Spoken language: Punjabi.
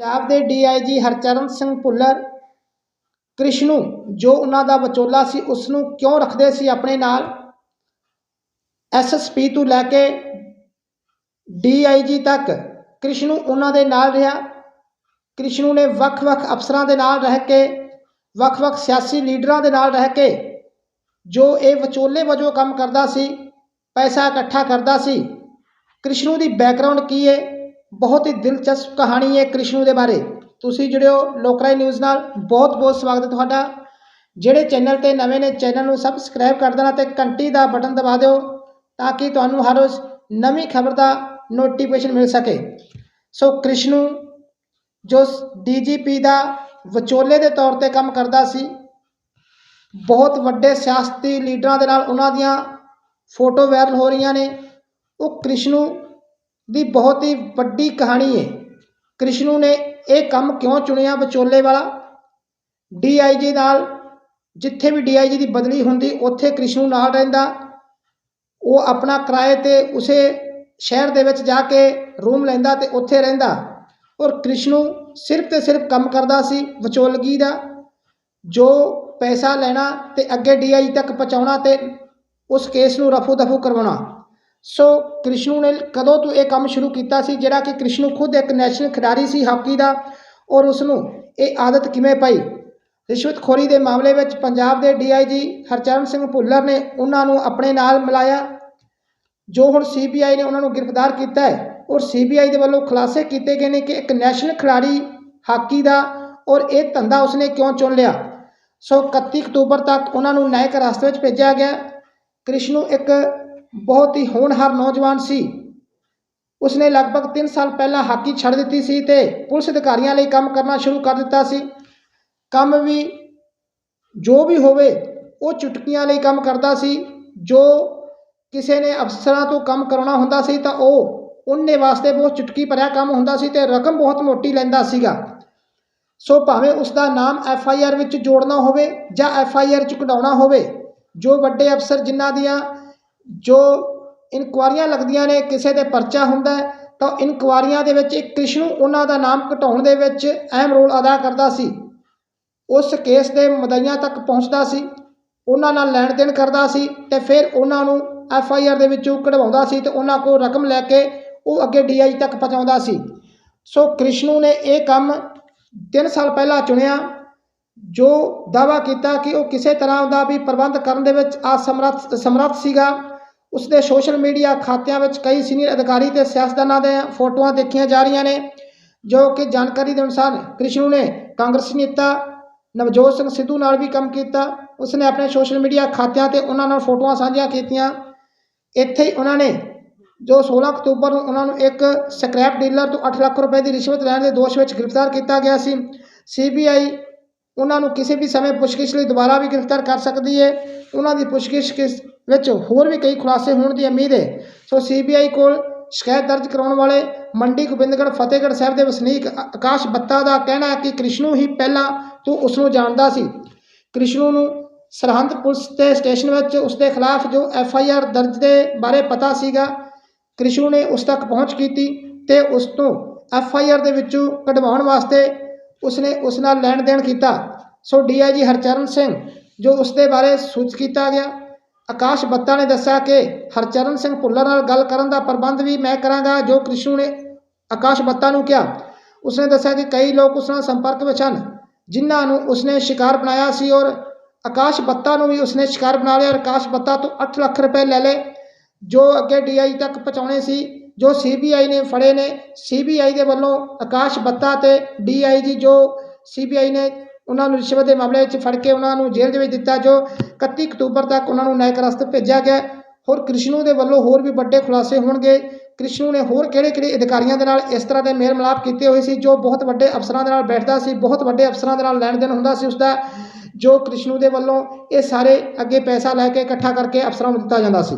ਪੰਜਾਬ ਦੇ ਡੀਆਈਜੀ ਹਰਚਰਨ ਸਿੰਘ ਭੁੱਲਰ, ਕ੍ਰਿਸ਼ਨੂ, ਜੋ ਉਹਨਾਂ ਦਾ ਵਿਚੋਲਾ ਸੀ ਉਸ ਨੂੰ ਕਿਉਂ ਰੱਖਦੇ ਸੀ ਆਪਣੇ ਨਾਲ? ਐਸਐਸਪੀ ਤੋਂ ਲੈ ਕੇ ਡੀਆਈਜੀ ਤੱਕ ਕ੍ਰਿਸ਼ਨੂ ਉਹਨਾਂ ਦੇ ਨਾਲ ਰਿਹਾ। ਕ੍ਰਿਸ਼ਨੂ ਨੇ ਵੱਖ-ਵੱਖ ਅਫਸਰਾਂ ਦੇ ਨਾਲ ਰਹਿ ਕੇ ਵੱਖ-ਵੱਖ ਸਿਆਸੀ ਲੀਡਰਾਂ ਦੇ ਨਾਲ ਰਹਿ ਕੇ, ਜੋ ਇਹ ਵਿਚੋਲੇ ਵਜੋਂ ਕੰਮ ਕਰਦਾ ਸੀ, ਪੈਸਾ ਇਕੱਠਾ ਕਰਦਾ ਸੀ। ਕ੍ਰਿਸ਼ਨੂ ਦੀ ਬੈਕਗ੍ਰਾਉਂਡ ਕੀ ਹੈ ਬਹੁਤ ਹੀ ਦਿਲਚਸਪ ਕਹਾਣੀ ਹੈ ਕ੍ਰਿਸ਼ਨੂ ਦੇ ਬਾਰੇ। ਤੁਸੀਂ ਜੁੜਿਓ ਲੋਕਰਾਈ ਨਿਊਜ਼ ਨਾਲ। ਬਹੁਤ ਬਹੁਤ ਸਵਾਗਤ ਹੈ ਤੁਹਾਡਾ। ਜਿਹੜੇ ਚੈਨਲ ਤੇ ਨਵੇਂ ਨੇ, ਚੈਨਲ ਨੂੰ ਸਬਸਕ੍ਰਾਈਬ ਕਰ ਦੇਣਾ ਤੇ ਘੰਟੀ ਦਾ ਬਟਨ ਦਬਾ ਦਿਓ ਤਾਂ ਕਿ ਤੁਹਾਨੂੰ ਹਰ ਰੋਜ਼ ਨਵੀਂ ਖਬਰ ਦਾ ਨੋਟੀਫਿਕੇਸ਼ਨ ਮਿਲ ਸਕੇ। ਸੋ ਕ੍ਰਿਸ਼ਨੂ, ਜੋ ਡੀਜੀਪੀ ਦਾ ਵਿਚੋਲੇ ਦੇ ਤੌਰ ਤੇ ਕੰਮ ਕਰਦਾ ਸੀ, ਬਹੁਤ ਵੱਡੇ ਸਿਆਸਤੀ ਲੀਡਰਾਂ ਦੇ ਨਾਲ ਉਹਨਾਂ ਦੀਆਂ ਫੋਟੋ ਵਾਇਰਲ ਹੋ ਰਹੀਆਂ ਨੇ। ਉਹ ਕ੍ਰਿਸ਼ਨੂ ਦੀ ਬਹੁਤ ਹੀ ਵੱਡੀ ਕਹਾਣੀ ਹੈ ਕ੍ਰਿਸ਼ਨੂ ਨੇ ਇਹ ਕੰਮ ਕਿਉਂ ਚੁਣਿਆ ਵਿਚੋਲੇ ਵਾਲਾ? ਡੀਆਈਜੀ ਨਾਲ, ਜਿੱਥੇ ਵੀ ਡੀਆਈਜੀ ਦੀ ਬਦਲੀ ਹੁੰਦੀ, ਉੱਥੇ ਕ੍ਰਿਸ਼ਨੂ ਨਾਲ ਰਹਿੰਦਾ। ਉਹ ਆਪਣਾ ਕਿਰਾਏ ਤੇ ਉਸੇ ਸ਼ਹਿਰ ਦੇ ਵਿੱਚ ਜਾ ਕੇ ਰੂਮ ਲੈਂਦਾ ਤੇ ਉੱਥੇ ਰਹਿੰਦਾ। ਔਰ ਕ੍ਰਿਸ਼ਨੂ ਸਿਰਫ ਤੇ ਸਿਰਫ ਕੰਮ ਕਰਦਾ ਸੀ ਵਿਚੋਲਗੀ ਦਾ। ਜੋ ਪੈਸਾ ਲੈਣਾ ਤੇ ਅੱਗੇ ਡੀਆਈ ਤੱਕ ਪਹੁੰਚਾਉਣਾ ਤੇ ਉਸ ਕੇਸ ਨੂੰ ਰਫੂ ਦਫੂ ਕਰਵਾਉਣਾ। ਸੋ ਕ੍ਰਿਸ਼ਨੂ ਨੇ ਕਦੋਂ ਤੋਂ ਇਹ ਕੰਮ ਸ਼ੁਰੂ ਕੀਤਾ ਸੀ, ਜਿਹੜਾ ਕਿ ਕ੍ਰਿਸ਼ਨੂ ਖੁਦ ਇੱਕ ਨੈਸ਼ਨਲ ਖਿਡਾਰੀ ਸੀ, ਹਾਕੀ ਦਾ, ਔਰ ਉਸ ਨੂੰ ਇਹ ਆਦਤ ਕਿਵੇਂ ਪਈ? ਰਿਸ਼ਵਤਖੋਰੀ ਦੇ ਮਾਮਲੇ ਵਿੱਚ ਪੰਜਾਬ ਦੇ ਡੀਆਈਜੀ ਹਰਚਰਨ ਸਿੰਘ ਭੁੱਲਰ ਨੇ ਉਹਨਾਂ ਨੂੰ ਆਪਣੇ ਨਾਲ ਮਿਲਾਇਆ, ਜੋ ਹੁਣ ਸੀਬੀਆਈ ਨੇ ਉਹਨਾਂ ਨੂੰ ਗ੍ਰਿਫਤਾਰ ਕੀਤਾ ਹੈ, ਔਰ ਸੀਬੀਆਈ ਦੇ ਵੱਲੋਂ ਖੁਲਾਸੇ ਕੀਤੇ ਗਏ ਨੇ ਕਿ ਇੱਕ ਨੈਸ਼ਨਲ ਖਿਡਾਰੀ ਹਾਕੀ ਦਾ, ਔਰ ਇਹ ਧੰਦਾ ਉਸਨੇ ਕਿਉਂ ਚੁਣ ਲਿਆ? ਸੋ 31 ਅਕਤੂਬਰ ਤੱਕ ਉਹਨਾਂ ਨੂੰ ਨਾਇਕ ਰਸਤੇ ਵਿੱਚ ਭੇਜਿਆ ਗਿਆ। ਕ੍ਰਿਸ਼ਨੂ ਇੱਕ ਬਹੁਤ ਹੀ ਹੋਣਹਾਰ ਨੌਜਵਾਨ ਸੀ। ਉਸਨੇ ਲਗਭਗ 3 ਸਾਲ ਪਹਿਲਾਂ ਹਾਕੀ ਛੱਡ ਦਿੱਤੀ ਸੀ ਤੇ ਪੁਲਿਸ ਅਧਿਕਾਰੀਆਂ ਲਈ ਕੰਮ ਕਰਨਾ ਸ਼ੁਰੂ ਕਰ ਦਿੱਤਾ ਸੀ। ਕੰਮ ਵੀ, ਜੋ ਵੀ ਹੋਵੇ, ਉਹ ਚੁਟਕੀਆਂ ਲਈ ਕੰਮ ਕਰਦਾ ਸੀ। ਜੋ ਕਿਸੇ ਨੇ ਅਫਸਰਾਂ ਤੋਂ ਕੰਮ ਕਰਾਉਣਾ ਹੁੰਦਾ ਸੀ ਤਾਂ ਉਹ ਉਹਨੇ ਵਾਸਤੇ ਬਹੁਤ ਚੁਟਕੀ ਭਰਿਆ ਕੰਮ ਹੁੰਦਾ ਸੀ ਤੇ ਰਕਮ ਬਹੁਤ ਮੋਟੀ ਲੈਂਦਾ ਸੀਗਾ। ਸੋ ਭਾਵੇਂ ਉਸ ਦਾ ਨਾਮ ਐਫ ਆਈ ਆਰ ਵਿੱਚ ਜੋੜਨਾ ਹੋਵੇ ਜਾਂ ਐਫ ਆਈ ਆਰ ਚ ਕਢਾਉਣਾ ਹੋਵੇ, ਜੋ ਵੱਡੇ ਅਫਸਰ ਜਿਨ੍ਹਾਂ ਦੀਆਂ ਜੋ ਇਨਕੁਆਰੀਆਂ ਲੱਗਦੀਆਂ ਨੇ ਕਿਸੇ ਦੇ ਪਰਚਾ ਹੁੰਦਾ ਤਾਂ ਇਨਕੁਆਰੀਆਂ ਦੇ ਵਿੱਚ ਇੱਕ ਕ੍ਰਿਸ਼ਨੂ ਉਹਨਾਂ ਦਾ ਨਾਮ ਘਟਾਉਣ ਦੇ ਵਿੱਚ ਅਹਿਮ ਰੋਲ ਅਦਾ ਕਰਦਾ ਸੀ। ਉਸ ਕੇਸ ਦੇ ਮਦਈਆਂ ਤੱਕ ਪਹੁੰਚਦਾ ਸੀ, ਉਹਨਾਂ ਨਾਲ ਲੈਣ ਦੇਣ ਕਰਦਾ ਸੀ ਤੇ ਫਿਰ ਉਹਨਾਂ ਨੂੰ ਐਫ ਆਈ ਆਰ ਦੇ ਵਿੱਚੋਂ ਕਢਵਾਉਂਦਾ ਸੀ ਤੇ ਉਹਨਾਂ ਕੋਲ ਰਕਮ ਲੈ ਕੇ ਉਹ ਅੱਗੇ ਡੀ ਆਈ ਤੱਕ ਪਹੁੰਚਾਉਂਦਾ ਸੀ। ਸੋ ਕ੍ਰਿਸ਼ਨੂ ਨੇ ਇਹ ਕੰਮ 3 ਸਾਲ ਪਹਿਲਾਂ ਚੁਣਿਆ, ਜੋ ਦਾਵਾ ਕੀਤਾ ਕਿ ਉਹ ਕਿਸੇ ਤਰ੍ਹਾਂ ਦਾ ਵੀ ਪ੍ਰਬੰਧ ਕਰਨ ਦੇ ਵਿੱਚ ਅਸਮਰੱਥ ਸਮਰੱਥ ਸੀਗਾ। ਉਸ ਦੇ ਸੋਸ਼ਲ ਮੀਡੀਆ ਖਾਤਿਆਂ ਵਿੱਚ ਕਈ ਸੀਨੀਅਰ ਅਧਿਕਾਰੀ ਤੇ ਸਿਆਸਤਦਾਨਾਂ ਦੇ ਫੋਟੋਆਂ ਦੇਖੀਆਂ ਜਾ ਰਹੀਆਂ ਨੇ, ਜੋ ਕਿ ਜਾਣਕਾਰੀ ਦੇ ਅਨੁਸਾਰ ਕ੍ਰਿਸ਼ਨੂ ਨੇ ਕਾਂਗਰਸੀ ਨੇਤਾ ਨਵਜੋਤ ਸਿੰਘ ਸਿੱਧੂ ਨਾਲ ਵੀ ਕੰਮ ਕੀਤਾ। ਉਸ ਨੇ ਆਪਣੇ ਸੋਸ਼ਲ ਮੀਡੀਆ ਖਾਤਿਆਂ ਤੇ ਉਹਨਾਂ ਨਾਲ ਫੋਟੋਆਂ ਸਾਂਝੀਆਂ ਕੀਤੀਆਂ। ਇੱਥੇ ਹੀ ਉਹਨਾਂ ਨੇ ਜੋ 16 ਅਕਤੂਬਰ ਨੂੰ ਉਹਨਾਂ ਨੂੰ ਇੱਕ ਸਕ੍ਰੈਪ ਡੀਲਰ ਤੋਂ 8 ਲੱਖ ਰੁਪਏ ਦੀ ਰਿਸ਼ਵਤ ਲੈਣ ਦੇ ਦੋਸ਼ ਵਿੱਚ ਗ੍ਰਿਫਤਾਰ ਕੀਤਾ ਗਿਆ ਸੀ। ਸੀਬੀਆਈ ਉਹਨਾਂ ਨੂੰ ਕਿਸੇ ਵੀ ਸਮੇਂ ਪੁੱਛਗਿੱਛ ਲਈ ਦੁਬਾਰਾ ਵੀ ਗ੍ਰਿਫਤਾਰ ਕਰ ਸਕਦੀ ਹੈ। ਉਹਨਾਂ ਦੀ ਪੁੱਛਗਿੱਛ ਕਿਸ ਵਿੱਚ ਹੋਰ ਵੀ ਕਈ ਖੁਲਾਸੇ ਹੋਣ ਦੀ ਉਮੀਦ ਹੈ। ਸੋ ਸੀਬੀਆਈ ਕੋਲ ਸ਼ਿਕਾਇਤ ਦਰਜ ਕਰਾਉਣ ਵਾਲੇ ਮੰਡੀ ਗੋਬਿੰਦਗੜ੍ਹ ਫਤਿਹਗੜ੍ਹ ਸਾਹਿਬ ਦੇ ਵਸਨੀਕ ਆਕਾਸ਼ ਬੱਤਾ ਦਾ ਕਹਿਣਾ ਹੈ ਕਿ ਕ੍ਰਿਸ਼ਨੂ ਹੀ ਪਹਿਲਾਂ ਤੋਂ ਉਸ ਨੂੰ ਜਾਣਦਾ ਸੀ। ਕ੍ਰਿਸ਼ਨੂ ਨੂੰ ਸਰਹੰਦ ਪੁਲਿਸ ਦੇ ਸਟੇਸ਼ਨ ਵਿੱਚ ਉਸ ਦੇ ਖਿਲਾਫ ਜੋ ਐਫ ਆਈ ਆਰ ਦਰਜ ਦੇ ਬਾਰੇ ਪਤਾ ਸੀਗਾ, ਕ੍ਰਿਸ਼ਨੂ ਨੇ ਉਸ ਤੱਕ ਪਹੁੰਚ ਕੀਤੀ ਤੇ ਉਸ ਤੋਂ ਐਫ ਆਈ ਆਰ ਦੇ ਵਿੱਚੋਂ ਕਢਵਾਉਣ ਵਾਸਤੇ ਉਸਨੇ ਉਸ ਨਾਲ ਲੈਣ ਦੇਣ ਕੀਤਾ। ਸੋ ਡੀਆਈਜੀ ਹਰਚਰਨ ਸਿੰਘ, ਜੋ ਉਸ ਦੇ ਬਾਰੇ ਸੂਚ ਕੀਤਾ ਗਿਆ। ਆਕਾਸ਼ ਬੱਤਾ ਨੇ ਦੱਸਿਆ ਕਿ ਹਰਚਰਨ ਸਿੰਘ ਭੁੱਲਰ ਨਾਲ ਗੱਲ ਕਰਨ ਦਾ ਪ੍ਰਬੰਧ ਵੀ ਮੈਂ ਕਰਾਂਗਾ, ਜੋ ਕ੍ਰਿਸ਼ਨੂ ਨੇ ਆਕਾਸ਼ ਬੱਤਾ ਨੂੰ ਕਿਹਾ। ਉਸਨੇ ਦੱਸਿਆ ਕਿ ਕਈ ਲੋਕ ਉਸ ਨਾਲ ਸੰਪਰਕ ਵਿੱਚ ਹਨ, ਜਿਨ੍ਹਾਂ ਨੂੰ ਉਸਨੇ ਸ਼ਿਕਾਰ ਬਣਾਇਆ ਸੀ ਔਰ ਆਕਾਸ਼ ਬੱਤਾ ਨੂੰ ਵੀ ਉਸਨੇ ਸ਼ਿਕਾਰ ਬਣਾ ਲਿਆ। ਆਕਾਸ਼ ਬੱਤਾ ਤੋਂ 8 ਲੱਖ ਰੁਪਏ ਲੈ ਲਏ, ਜੋ ਅੱਗੇ ਡੀਆਈ ਤੱਕ ਪਹੁੰਚਾਉਣੇ ਸੀ। ਜੋ ਸੀਬੀਆਈ ਨੇ ਫੜੇ ਨੇ ਸੀਬੀਆਈ ਦੇ ਵੱਲੋਂ ਆਕਾਸ਼ ਬੱਤਾ ਤੇ ਡੀਆਈਜੀ ਜੋ ਸੀਬੀਆਈ ਨੇ ਉਹਨਾਂ ਨੂੰ ਰਿਸ਼ਵਤ ਦੇ ਮਾਮਲੇ ਵਿੱਚ ਫੜ ਕੇ ਉਹਨਾਂ ਨੂੰ ਜੇਲ੍ਹ ਦੇ ਵਿੱਚ ਦਿੱਤਾ, ਜੋ 31 ਅਕਤੂਬਰ ਤੱਕ ਉਹਨਾਂ ਨੂੰ ਨਾਇਕ ਰਸਤੇ ਭੇਜਿਆ ਗਿਆ ਹੋਰ ਕ੍ਰਿਸ਼ਨੂ ਦੇ ਵੱਲੋਂ ਹੋਰ ਵੀ ਵੱਡੇ ਖੁਲਾਸੇ ਹੋਣਗੇ। ਕ੍ਰਿਸ਼ਨੂ ਨੇ ਹੋਰ ਕਿਹੜੇ ਕਿਹੜੇ ਅਧਿਕਾਰੀਆਂ ਦੇ ਨਾਲ ਇਸ ਤਰ੍ਹਾਂ ਦੇ ਮੇਲ ਮਿਲਾਪ ਕੀਤੇ ਹੋਏ ਸੀ, ਜੋ ਬਹੁਤ ਵੱਡੇ ਅਫਸਰਾਂ ਦੇ ਨਾਲ ਬੈਠਦਾ ਸੀ, ਬਹੁਤ ਵੱਡੇ ਅਫਸਰਾਂ ਦੇ ਨਾਲ ਲੈਣ ਦੇਣ ਹੁੰਦਾ ਸੀ ਉਸਦਾ, ਜੋ ਕ੍ਰਿਸ਼ਨੂ ਦੇ ਵੱਲੋਂ ਇਹ ਸਾਰੇ ਅੱਗੇ ਪੈਸਾ ਲੈ ਕੇ ਇਕੱਠਾ ਕਰਕੇ ਅਫਸਰਾਂ ਨੂੰ ਦਿੱਤਾ ਜਾਂਦਾ ਸੀ।